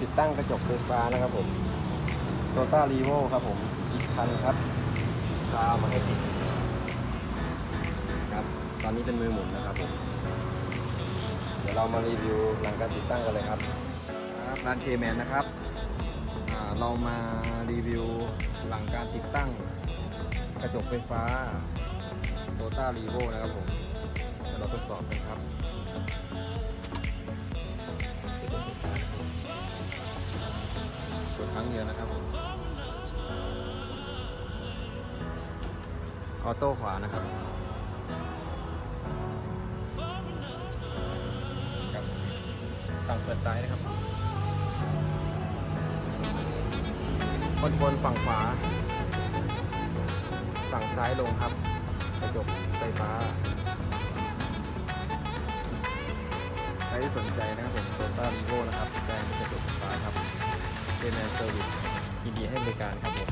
ติดตั้งกระจกไฟฟ้านะครับผมโตต้ารีโวครับผม อีกคันครับพามาให้ติดครับ ตอนนี้เป็นมือหมุนนะครับผม เดี๋ยวเรามารีวิวหลังการติดตั้งกันเลยครับครับร้านเคแมนนะครับ เรามารีวิวหลังการติดตั้ง กระจกไฟฟ้าโตต้ารีโวนะครับผม รั้งเดียวนะครับผมออโต้ขวานะครับครับสั่งเปิดซ้ายนะครับคอนโทรลฝั่งขวา สั่งซ้ายลงครับกระจกไฟฟ้าใครที่สนใจนะครับผมโตต้าวีโว เจแมนเซอร์วิสยินดีให้บริการครับผม